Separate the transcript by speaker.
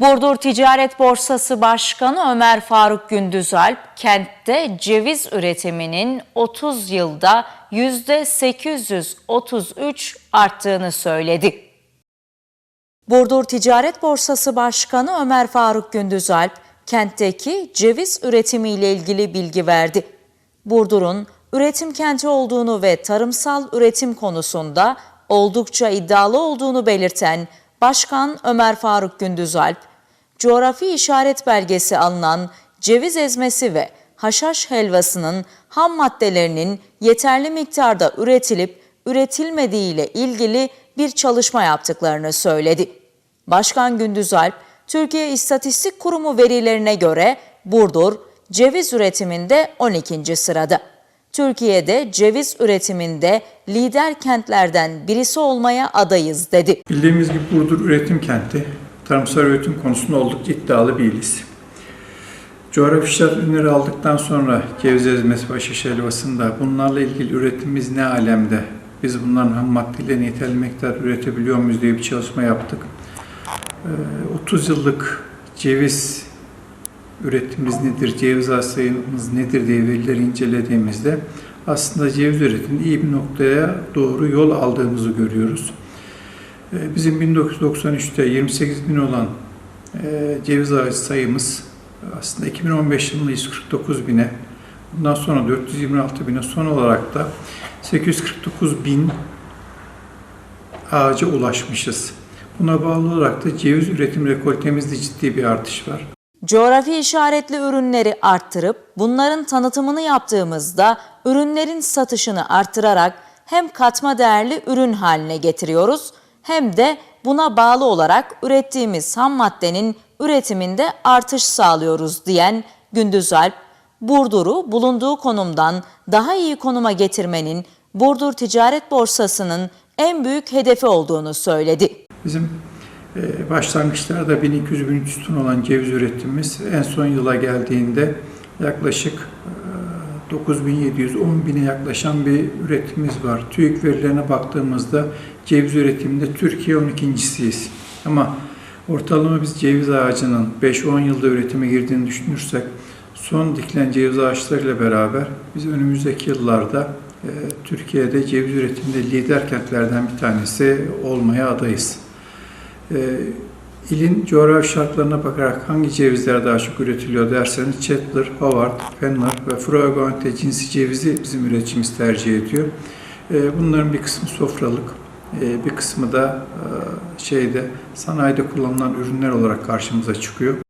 Speaker 1: Burdur Ticaret Borsası Başkanı Ömer Faruk Gündüzalp, kentte ceviz üretiminin 30 yılda %833 arttığını söyledi. Burdur Ticaret Borsası Başkanı Ömer Faruk Gündüzalp, kentteki ceviz üretimiyle ilgili bilgi verdi. Burdur'un üretim kenti olduğunu ve tarımsal üretim konusunda oldukça iddialı olduğunu belirten Başkan Ömer Faruk Gündüzalp, coğrafi işaret belgesi alınan ceviz ezmesi ve haşhaş helvasının ham maddelerinin yeterli miktarda üretilip üretilmediği ile ilgili bir çalışma yaptıklarını söyledi. Başkan Gündüzalp, Türkiye İstatistik Kurumu verilerine göre Burdur ceviz üretiminde 12. sırada. Türkiye'de ceviz üretiminde lider kentlerden birisi olmaya adayız dedi.
Speaker 2: Bildiğimiz gibi Burdur üretim kenti. Tarımsal üretim konusunda oldukça iddialı bir iliz. Coğrafi işaret ürünleri aldıktan sonra ceviz ezmesi ve şiş helvasında bunlarla ilgili üretimimiz ne alemde? Biz bunların ham maddelerini yeterli miktar üretebiliyor muyuz diye bir çalışma yaptık. Ee, 30 yıllık ceviz üretimimiz nedir, ceviz sayımız nedir diye verileri incelediğimizde aslında ceviz üretiminde iyi bir noktaya doğru yol aldığımızı görüyoruz. Ee, Bizim 1993'te 28 bin olan e, ceviz ağacı sayımız aslında 2015 yılında 149 bine, bundan sonra 426 bine, son olarak da 849 bin ağaca ulaşmışız. Buna bağlı olarak da ceviz üretim rekoltemizde ciddi bir artış var.
Speaker 1: Coğrafi işaretli ürünleri arttırıp bunların tanıtımını yaptığımızda ürünlerin satışını arttırarak hem katma değerli ürün haline getiriyoruz hem de buna bağlı olarak ürettiğimiz ham maddenin üretiminde artış sağlıyoruz diyen Gündüzalp, Burdur'u bulunduğu konumdan daha iyi konuma getirmenin Burdur Ticaret Borsası'nın en büyük hedefi olduğunu söyledi.
Speaker 2: Bizim başlangıçlarda 1200-1300 ton olan ceviz üretimimiz en son yıla geldiğinde yaklaşık e, 9700-10 bine yaklaşan bir üretimimiz var. TÜİK verilerine baktığımızda ceviz üretiminde Türkiye 12.siyiz. Ama ortalama biz ceviz ağacının 5-10 yılda üretime girdiğini düşünürsek son dikilen ceviz ağaçlarıyla beraber biz önümüzdeki yıllarda e, Türkiye'de ceviz üretiminde lider kentlerden bir tanesi olmaya adayız. E, ilin coğrafi şartlarına bakarak hangi cevizler daha çok üretiliyor derseniz Chetler, Howard, Fenner ve Fragante cinsi cevizi bizim üreticimiz tercih ediyor. E, bunların bir kısmı sofralık, e, bir kısmı da e, şeyde sanayide kullanılan ürünler olarak karşımıza çıkıyor.